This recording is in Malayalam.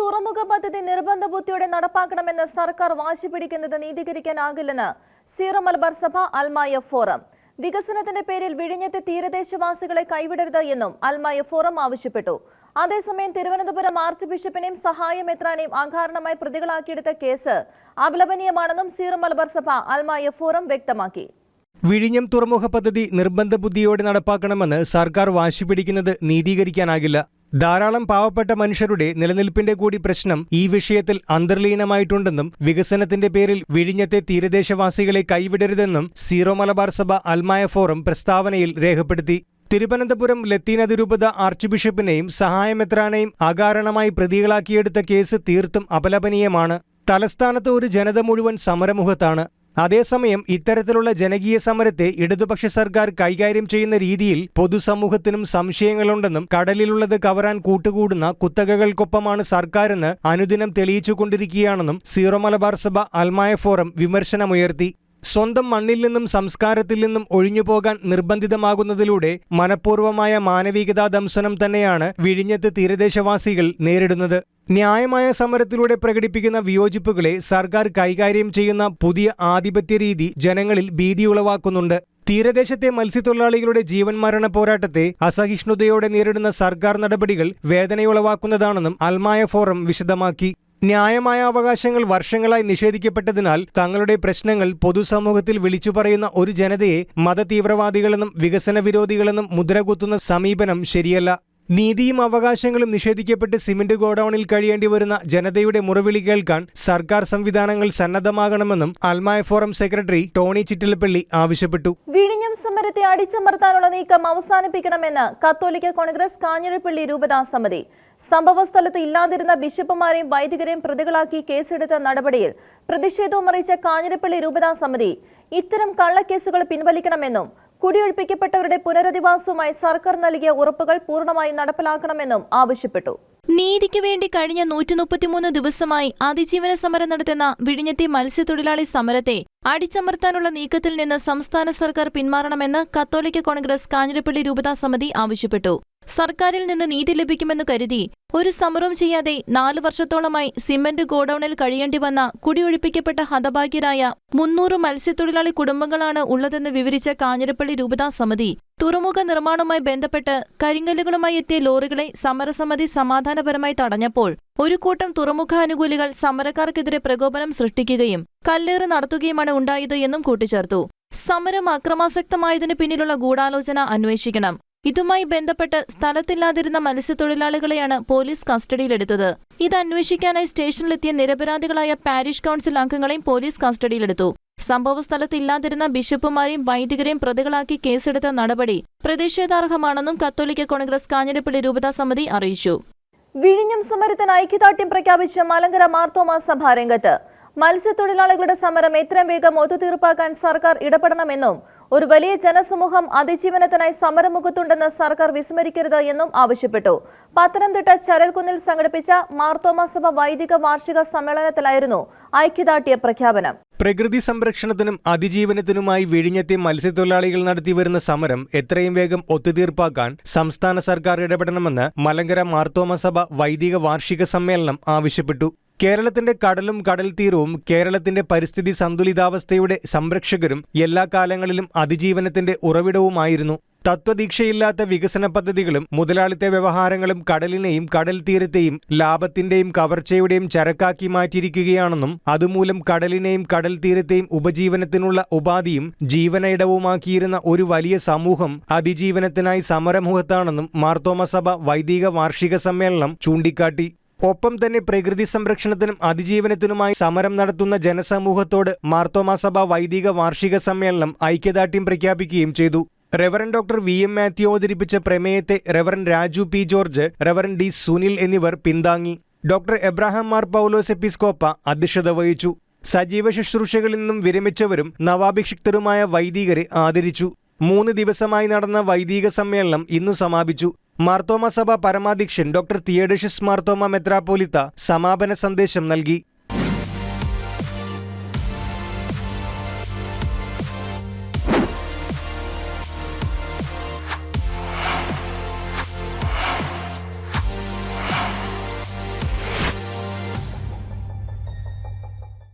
തുറമുഖ പദ്ധതി നിർബന്ധ ബുദ്ധിയോടെ നടപ്പാക്കണമെന്ന് സർക്കാർ വാശി പിടിക്കുന്നത് നീതീകരിക്കാനാകില്ലെന്ന് സീറോ മലബാർ സഭ അൽമായ ഫോറം. വികസനത്തിന്റെ പേരിൽ വിഴിഞ്ഞത്തെ തീരദേശവാസികളെ കൈവിടരുത് എന്നും അൽമായ ഫോറം ആവശ്യപ്പെട്ടു. അതേസമയം തിരുവനന്തപുരം ആർച്ച് ബിഷപ്പിനെയും സഹായം എത്രാനെയും അകാരണമായി പ്രതികളാക്കിയെടുത്ത കേസ് അപലപനീയമാണെന്നും സീറോ മലബാർ സഭ അൽമായ ഫോറം വ്യക്തമാക്കി. വിഴിഞ്ഞം തുറമുഖ പദ്ധതി നിർബന്ധ ബുദ്ധിയോടെ നടപ്പാക്കണമെന്ന് സർക്കാർ വാശി പിടിക്കുന്നത് നീതീകരിക്കാനാകില്ല. ധാരാളം പാവപ്പെട്ട മനുഷ്യരുടെ നിലനിൽപ്പിന്റെ കൂടി പ്രശ്നം ഈ വിഷയത്തിൽ അന്തർലീനമായിട്ടുണ്ടെന്നും വികസനത്തിന്റെ പേരിൽ വിഴിഞ്ഞത്തെ തീരദേശവാസികളെ കൈവിടരുതെന്നും സീറോ മലബാർ സഭ അൽമായ ഫോറം പ്രസ്താവനയിൽ രേഖപ്പെടുത്തി. തിരുവനന്തപുരം ലത്തീനതിരൂപത ആർച്ച് ബിഷപ്പിനെയും സഹായമെത്രാനെയും അകാരണമായി പ്രതികളാക്കിയെടുത്ത കേസ് തീർത്തും അപലപനീയമാണ്. തലസ്ഥാനത്ത് ഒരു ജനത മുഴുവൻ സമരമുഖത്താണ്. അതേസമയം ഇത്തരത്തിലുള്ള ജനകീയ സമരത്തെ ഇടതുപക്ഷ സർക്കാർ കൈകാര്യം ചെയ്യുന്ന രീതിയിൽ പൊതുസമൂഹത്തിനും സംശയങ്ങളുണ്ടെന്നും കടലിലുള്ളത് കവരാൻ കൂട്ടുകൂടുന്ന കുത്തകകൾക്കൊപ്പമാണ് സർക്കാരെന്ന് അനുദിനം തെളിയിച്ചുകൊണ്ടിരിക്കുകയാണെന്നും സീറോ മലബാർ സഭ അൽമായ ഫോറം വിമർശനമുയർത്തി. സ്വന്തം മണ്ണിൽ നിന്നും സംസ്കാരത്തിൽ നിന്നും ഒഴിഞ്ഞുപോകാൻ നിർബന്ധിതമാകുന്നതിലൂടെ മനഃപൂർവമായ മാനവികതാ ദംശനം തന്നെയാണ് വിഴിഞ്ഞത്ത് തീരദേശവാസികൾ നേരിടുന്നത്. ന്യായമായ സമരത്തിലൂടെ പ്രകടിപ്പിക്കുന്ന വിയോജിപ്പുകളെ സർക്കാർ കൈകാര്യം ചെയ്യുന്ന പുതിയ ആധിപത്യ രീതി ജനങ്ങളിൽ ഭീതി ഉളവാക്കുന്നുണ്ട്. തീരദേശത്തെ മത്സ്യത്തൊഴിലാളികളുടെ ജീവൻ മരണ പോരാട്ടത്തെ അസഹിഷ്ണുതയോടെ നേരിടുന്ന സർക്കാർ നടപടികൾ വേദനയുളവാക്കുന്നതാണെന്നും അൽമായ ഫോറം വിശദമാക്കി. ന്യായമായ അവകാശങ്ങൾ വർഷങ്ങളായി നിഷേധിക്കപ്പെട്ടതിനാൽ തങ്ങളുടെ പ്രശ്നങ്ങൾ പൊതുസമൂഹത്തിൽ വിളിച്ചു പറയുന്ന ഒരു ജനതയെ മതതീവ്രവാദികളെന്നും വികസന വിരോധികളെന്നും മുദ്രകുത്തുന്ന സമീപനം ശരിയല്ല. നീതിയും അവകാശങ്ങളും നിഷേധിക്കപ്പെട്ട് സിമന്റ് ഗോഡൌണിൽ കഴിയേണ്ടി വരുന്ന ജനതയുടെ മുറവിളി കേൾക്കാൻ സർക്കാർ സംവിധാനങ്ങൾ സന്നദ്ധമാകണമെന്നും അൽമായ ഫോറം സെക്രട്ടറി ടോണി ചിറ്റിലപ്പള്ളി ആവശ്യപ്പെട്ടു. വിഴിഞ്ഞം സമരത്തെ അടിച്ചമർത്താനുള്ള നീക്കം അവസാനിപ്പിക്കണമെന്ന് കത്തോലിക്ക കോൺഗ്രസ് കാഞ്ഞിരപ്പള്ളി രൂപതാ സമിതി. സംഭവസ്ഥലത്ത് ഇല്ലാതിരുന്ന ബിഷപ്പുമാരെയും വൈദികരെയും പ്രതികളാക്കി കേസെടുത്ത നടപടിയിൽ പ്രതിഷേധവും അറിയിച്ച കാഞ്ഞിരപ്പള്ളി രൂപതാ സമിതി ഇത്തരം കള്ളക്കേസുകൾ പിൻവലിക്കണമെന്നും കുടിയൊഴിപ്പിക്കപ്പെട്ടവരുടെ പുനരധിവാസവുമായി സർക്കാർ നൽകിയ ഉറപ്പുകൾ പൂർണമായും നടപ്പിലാക്കണമെന്നും ആവശ്യപ്പെട്ടു. നീതിക്ക് വേണ്ടി കഴിഞ്ഞ നൂറ്റി മുപ്പത്തിമൂന്ന് ദിവസമായി അതിജീവന സമരം നടത്തുന്ന വിഴിഞ്ഞത്തെ മത്സ്യത്തൊഴിലാളി സമരത്തെ അടിച്ചമർത്താനുള്ള നീക്കത്തിൽ നിന്ന് സംസ്ഥാന സർക്കാർ പിന്മാറണമെന്ന് കത്തോലിക്ക കോൺഗ്രസ് കാഞ്ഞിരപ്പള്ളി രൂപതാ സമിതി ആവശ്യപ്പെട്ടു. സർക്കാരിൽ നിന്ന് നീതി ലഭിക്കുമെന്ന് കരുതി ഒരു സമരവും ചെയ്യാതെ നാലു വർഷത്തോളമായി സിമന്റ് ഗോഡൌണിൽ കഴിയേണ്ടി വന്ന കുടിയൊഴിപ്പിക്കപ്പെട്ട ഹതഭാഗ്യരായ മുന്നൂറ് മത്സ്യത്തൊഴിലാളി കുടുംബങ്ങളാണ് ഉള്ളതെന്ന് വിവരിച്ച കാഞ്ഞിരപ്പള്ളി രൂപതാ സമിതി തുറമുഖ നിർമ്മാണവുമായി ബന്ധപ്പെട്ട് കരിങ്കല്ലുകളുമായി എത്തിയ ലോറികളെ സമരസമിതി സമാധാനപരമായി തടഞ്ഞപ്പോൾ ഒരു കൂട്ടം തുറമുഖ അനുകൂലികൾ സമരക്കാർക്കെതിരെ പ്രകോപനം സൃഷ്ടിക്കുകയും കല്ലേറ് നടത്തുകയുമാണ് ഉണ്ടായത് എന്നും കൂട്ടിച്ചേർത്തു. സമരം അക്രമാസക്തമായതിനു പിന്നിലുള്ള ഗൂഢാലോചന അന്വേഷിക്കണം. ഇതുമായി ബന്ധപ്പെട്ട് സ്ഥലത്തില്ലാതിരുന്ന മത്സ്യത്തൊഴിലാളികളെയാണ് പോലീസ് കസ്റ്റഡിയിലെടുത്തത്. ഇത് അന്വേഷിക്കാനായി സ്റ്റേഷനിലെത്തിയ നിരപരാധികളായ പാരിഷ് കൌൺസിൽ അംഗങ്ങളെയും പോലീസ് കസ്റ്റഡിയിലെടുത്തു. സംഭവ ഇല്ലാതിരുന്ന ബിഷപ്പുമാരെയും വൈദികരെയും പ്രതികളാക്കി കേസെടുത്ത നടപടി പ്രതിഷേധാർഹമാണെന്നും കത്തോലിക്ക കോൺഗ്രസ് കാഞ്ഞിരപ്പള്ളി രൂപതാ സമിതി അറിയിച്ചു. വിഴിഞ്ഞം സമരത്തിന് ഐക്യദാർഢ്യം പ്രഖ്യാപിച്ച മലങ്കര മാർത്തോമാ സഭ രംഗത്ത് മത്സ്യത്തൊഴിലാളികളുടെ സമരം എത്രയും വേഗം ഒത്തുതീർപ്പാക്കാൻ സർക്കാർ ഇടപെടണമെന്നും ഒരു വലിയ ജനസമൂഹം അതിജീവനത്തിനായി സമരമുഖത്തുണ്ടെന്ന് സർക്കാർ വിസ്മരിക്കരുത് എന്നും ആവശ്യപ്പെട്ടു. പത്തനംതിട്ട ചരൽക്കുന്നിൽ സംഘടിപ്പിച്ച മാർത്തോമാസഭ വൈദിക വാർഷിക സമ്മേളനത്തിലായിരുന്നു ഐക്യദാർഢ്യ പ്രഖ്യാപനം. പ്രകൃതി സംരക്ഷണത്തിനും അതിജീവനത്തിനുമായി വിഴിഞ്ഞത്തെ മത്സ്യത്തൊഴിലാളികൾ നടത്തിവരുന്ന സമരം എത്രയും വേഗം ഒത്തുതീർപ്പാക്കാൻ സംസ്ഥാന സർക്കാർ ഇടപെടണമെന്ന് മലങ്കര മാർത്തോമ സഭ വൈദിക വാർഷിക സമ്മേളനം ആവശ്യപ്പെട്ടു. കേരളത്തിന്റെ കടലും കടൽ തീരവും കേരളത്തിന്റെ പരിസ്ഥിതി സന്തുലിതാവസ്ഥയുടെ സംരക്ഷകരും എല്ലാ കാലങ്ങളിലും അതിജീവനത്തിന്റെ ഉറവിടവുമായിരുന്നു. തത്വദീക്ഷയില്ലാത്ത വികസന പദ്ധതികളും മുതലാളിത്ത വ്യവഹാരങ്ങളും കടലിനെയും കടൽ തീരത്തെയും ലാഭത്തിന്റെയും കവർച്ചയുടെയും ചരക്കാക്കി മാറ്റിയിരിക്കുകയാണെന്നും അതുമൂലം കടലിനെയും കടൽ തീരത്തെയും ഉപജീവനത്തിനുള്ള ഉപാധിയും ജീവനയിടവുമാക്കിയിരുന്ന ഒരു വലിയ സമൂഹം അതിജീവനത്തിനായി സമരമുഖത്താണെന്നും മാർത്തോമസഭ വൈദിക വാർഷിക സമ്മേളനം ചൂണ്ടിക്കാട്ടി. ഒപ്പം തന്നെ പ്രകൃതി സംരക്ഷണത്തിനും അതിജീവനത്തിനുമായി സമരം നടത്തുന്ന ജനസമൂഹത്തോട് മാർത്തോമാസഭ വൈദിക വാർഷിക സമ്മേളനം ഐക്യദാർഢ്യം പ്രഖ്യാപിക്കുകയും ചെയ്തു. Reverend doctor V M Mathew അവതരിപ്പിച്ച പ്രമേയത്തെ reverend Raju P George reverend D Sunil എന്നിവർ പിന്താങ്ങി. ഡോക്ടർ എബ്രാഹാം മാർ പൗലോസ് എപ്പിസ്കോപ്പ അധ്യക്ഷത വഹിച്ചു. സജീവ ശുശ്രൂഷകളിൽ നിന്നും വിരമിച്ചവരും നവാഭിഷിക്തരുമായ വൈദികരെ ആദരിച്ചു. മൂന്ന് ദിവസമായി നടന്ന വൈദിക സമ്മേളനം ഇന്നു സമാപിച്ചു. മാർത്തോമ സഭ പരമാധ്യക്ഷൻ ഡോക്ടർ തിയഡഷ്യസ് മാർത്തോമ മെത്രാപ്പോലിത്ത സമാപന സന്ദേശം നൽകി.